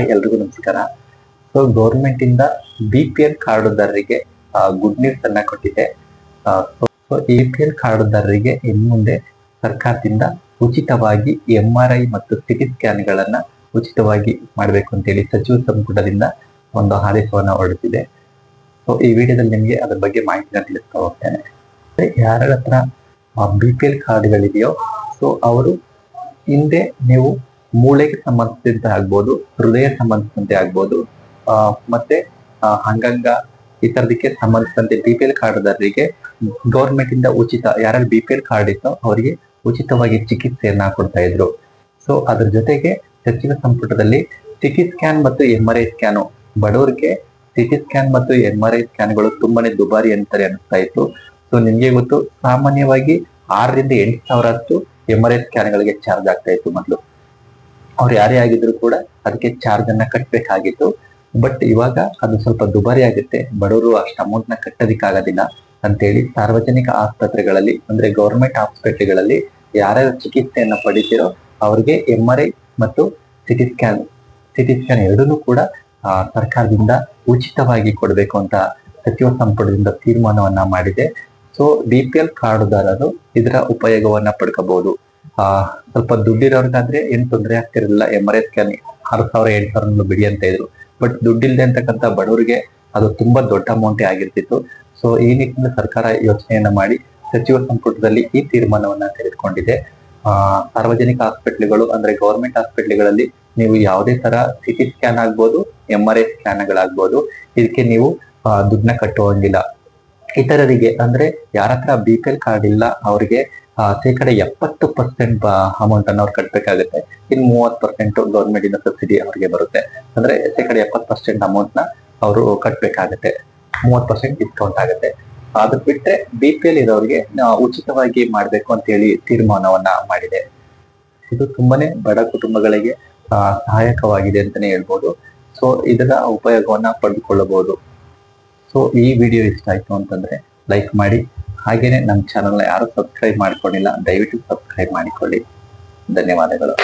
ಎಲ್ರಿಗೂ ನಮಸ್ಕಾರ. So government ಇಂದ ಬಿ ಪಿ ಎಲ್ ಕಾರ್ಡುದಾರರಿಗೆ ಗುಡ್ ನ್ಯೂಸ್ ಅನ್ನ ಕೊಟ್ಟಿದೆ. ಸೊ ಎ ಪಿ ಎಲ್ ಕಾರ್ಡುದಾರರಿಗೆ ಇನ್ನು ಮುಂದೆ ಸರ್ಕಾರದಿಂದ ಉಚಿತವಾಗಿ ಎಂ ಆರ್ ಐ ಮತ್ತು ಸಿಟಿ ಸ್ಕ್ಯಾನ್ಗಳನ್ನ ಉಚಿತವಾಗಿ ಮಾಡಬೇಕು ಅಂತೇಳಿ ಸಚಿವ ಸಂಪುಟದಿಂದ ಒಂದು ಆದೇಶವನ್ನ ಹೊರಡಿಸಿದೆ. ಸೊ ಈ ವಿಡಿಯೋದಲ್ಲಿ ನಿಮಗೆ ಅದ್ರ ಬಗ್ಗೆ ಮಾಹಿತಿನ ತಿಳಿಸ್ತಾ ಹೋಗ್ತೇನೆ ಯಾರ ಹತ್ರ ಬಿ ಪಿ ಎಲ್ ಕಾರ್ಡ್ಗಳಿದೆಯೋ ಸೊ ಅವರು ಹಿಂದೆ ನೀವು ಮೂಳೆಗೆ ಸಂಬಂಧಿಸಿದಂತೆ ಆಗ್ಬೋದು, ಹೃದಯ ಸಂಬಂಧಿಸಿದಂತೆ ಆಗ್ಬೋದು ಮತ್ತೆ ಅಂಗಾಂಗ ಈ ತರದಕ್ಕೆ ಸಂಬಂಧಿಸಿದಂತೆ ಬಿ ಪಿ ಎಲ್ ಕಾರ್ಡ್ದಾರರಿಗೆ ಗೌರ್ಮೆಂಟ್ ಇಂದ ಉಚಿತ ಯಾರಲ್ಲಿ ಬಿ ಪಿ ಎಲ್ ಕಾರ್ಡ್ ಇತ್ತೋ ಅವರಿಗೆ ಉಚಿತವಾಗಿ ಚಿಕಿತ್ಸೆಯನ್ನ ಕೊಡ್ತಾ ಇದ್ರು. ಸೊ ಅದ್ರ ಜೊತೆಗೆ ಸಚಿವ ಸಂಪುಟದಲ್ಲಿ ಸಿಟಿ ಸ್ಕ್ಯಾನ್ ಮತ್ತು ಎಂ ಆರ್ ಐ ಸ್ಕ್ಯಾನ್ ಬಡವರಿಗೆ ಸಿಟಿ ಸ್ಕ್ಯಾನ್ ಮತ್ತು ಎಂ ಆರ್ ಐ ಸ್ಕ್ಯಾನ್ಗಳು ತುಂಬಾನೇ ದುಬಾರಿ ಅಂತಾರೆ ಅನಿಸ್ತಾ ಇತ್ತು. ಸೊ ನಿಮ್ಗೆ ಗೊತ್ತು, ಸಾಮಾನ್ಯವಾಗಿ ಆರರಿಂದ ಎಂಟು ಸಾವಿರ ಅಷ್ಟು ಎಂ ಆರ್ ಐ ಸ್ಕ್ಯಾನ್ಗಳಿಗೆ ಚಾರ್ಜ್ ಆಗ್ತಾ ಇತ್ತು ಮೊದಲು. ಅವ್ರು ಯಾರೇ ಆಗಿದ್ರು ಕೂಡ ಅದಕ್ಕೆ ಚಾರ್ಜ್ ಅನ್ನ ಕಟ್ಟಬೇಕಾಗಿತ್ತು ಬಟ್ ಇವಾಗ ಅದು ಸ್ವಲ್ಪ ದುಬಾರಿ ಆಗುತ್ತೆ. ಬಡವರು ಅಷ್ಟು ಅಮೌಂಟ್ನ ಕಟ್ಟೋದಿಕ್ಕಾಗೋದಿಲ್ಲ ಅಂತೇಳಿ ಸಾರ್ವಜನಿಕ ಆಸ್ಪತ್ರೆಗಳಲ್ಲಿ, ಅಂದ್ರೆ ಗೌರ್ಮೆಂಟ್ ಆಸ್ಪತ್ರೆಗಳಲ್ಲಿ ಯಾರ್ಯಾರು ಚಿಕಿತ್ಸೆಯನ್ನ ಪಡಿತೀರೋ ಅವ್ರಿಗೆ ಎಂ ಆರ್ ಐ ಮತ್ತು ಸಿಟಿ ಸ್ಕ್ಯಾನ್ ಸಿಟಿ ಸ್ಕ್ಯಾನ್ ಎರಡನ್ನೂ ಕೂಡ ಸರ್ಕಾರದಿಂದ ಉಚಿತವಾಗಿ ಕೊಡಬೇಕು ಅಂತ ಸಚಿವ ಸಂಪುಟದಿಂದ ತೀರ್ಮಾನವನ್ನ ಮಾಡಿದೆ. ಸೊ ಬಿ ಪಿ ಎಲ್ ಕಾರ್ಡುದಾರರು ಇದರ ಉಪಯೋಗವನ್ನ ಪಡ್ಕೋಬಹುದು. ಆ, ಸ್ವಲ್ಪ ದುಡ್ಡಿರೋರ್ಗಾದ್ರೆ ಏನ್ ತೊಂದರೆ ಆಗ್ತಿರಲಿಲ್ಲ. ಎಂ ಆರ್ ಐ ಸ್ಕ್ಯಾನ್ ಆರು ಸಾವಿರ ಎಂಟು ಸಾವಿರ ಬಿಡಿ ಅಂತ ಇದ್ರು. ಬಟ್ ದುಡ್ಡಿಲ್ದೆ ಅಂತಕ್ಕಂಥ ಬಡವರಿಗೆ ಅದು ತುಂಬಾ ದೊಡ್ಡ ಅಮೌಂಟೇ ಆಗಿರ್ತಿತ್ತು. ಸೊ ಈ ನಿಟ್ಟಿನಲ್ಲಿ ಸರ್ಕಾರ ಯೋಚನೆಯನ್ನ ಮಾಡಿ ಸಚಿವ ಸಂಪುಟದಲ್ಲಿ ಈ ತೀರ್ಮಾನವನ್ನ ತೆಗೆದುಕೊಂಡಿದೆ. ಆ, ಸಾರ್ವಜನಿಕ ಹಾಸ್ಪಿಟ್ಲ್ಗಳು ಅಂದ್ರೆ ಗೌರ್ಮೆಂಟ್ ಹಾಸ್ಪಿಟ್ಲ್ಗಳಲ್ಲಿ ನೀವು ಯಾವುದೇ ತರ ಸಿಟಿ ಸ್ಕ್ಯಾನ್ ಆಗ್ಬೋದು ಎಂ ಆರ್ ಐ ಸ್ಕ್ಯಾನ್ಗಳಾಗ್ಬೋದು. ಇದಕ್ಕೆ ನೀವು ದುಡ್ಡನ್ನ ಕಟ್ಟುವಂಗಿಲ್ಲ. ಇತರರಿಗೆ ಅಂದ್ರೆ ಯಾರ ಹತ್ರ ಬಿ ಪಿ ಎಲ್ ಕಾರ್ಡ್ ಇಲ್ಲ, ಅವರಿಗೆ ಶೇಕಡ ಎಪ್ಪತ್ತು ಪರ್ಸೆಂಟ್ ಅಮೌಂಟ್ ಅನ್ನು ಅವ್ರು ಕಟ್ಟಬೇಕಾಗುತ್ತೆ ಇನ್ನು ಮೂವತ್ತು ಪರ್ಸೆಂಟ್ ಗೌರ್ಮೆಂಟ್ ಇಂದ ಸಬ್ಸಿಡಿ ಅವ್ರಿಗೆ ಬರುತ್ತೆ. ಅಂದ್ರೆ ಶೇಕಡ ಎಪ್ಪತ್ತು ಪರ್ಸೆಂಟ್ ಅಮೌಂಟ್ನ ಅವರು ಕಟ್ಟಬೇಕಾಗುತ್ತೆ ಮೂವತ್ತು ಪರ್ಸೆಂಟ್ ಡಿಸ್ಕೌಂಟ್ ಆಗುತ್ತೆ. ಅದು ಬಿಟ್ಟರೆ ಬಿ ಪಿ ಎಲ್ ಇರೋರಿಗೆ ಉಚಿತವಾಗಿ ಮಾಡಬೇಕು ಅಂತ ಹೇಳಿ ತೀರ್ಮಾನವನ್ನ ಮಾಡಿದೆ. ಇದು ತುಂಬಾನೇ ಬಡ ಕುಟುಂಬಗಳಿಗೆ ಸಹಾಯಕವಾಗಿದೆ ಅಂತಾನೆ ಹೇಳ್ಬೋದು. ಸೊ ಇದರ ಉಪಯೋಗವನ್ನ ಪಡೆದುಕೊಳ್ಳಬಹುದು. ಸೊ ಈ ವಿಡಿಯೋ ಇಷ್ಟ ಆಯ್ತು ಅಂತಂದ್ರೆ ಲೈಕ್ ಮಾಡಿ ಹಾಗೇನೆ ನಮ್ಮ ಚಾನಲ್ನ ಯಾರು ಸಬ್ಸ್ಕ್ರೈಬ್ ಮಾಡ್ಕೊಂಡಿಲ್ಲ ದಯವಿಟ್ಟು ಸಬ್ಸ್ಕ್ರೈಬ್ ಮಾಡಿಕೊಳ್ಳಿ. ಧನ್ಯವಾದಗಳು.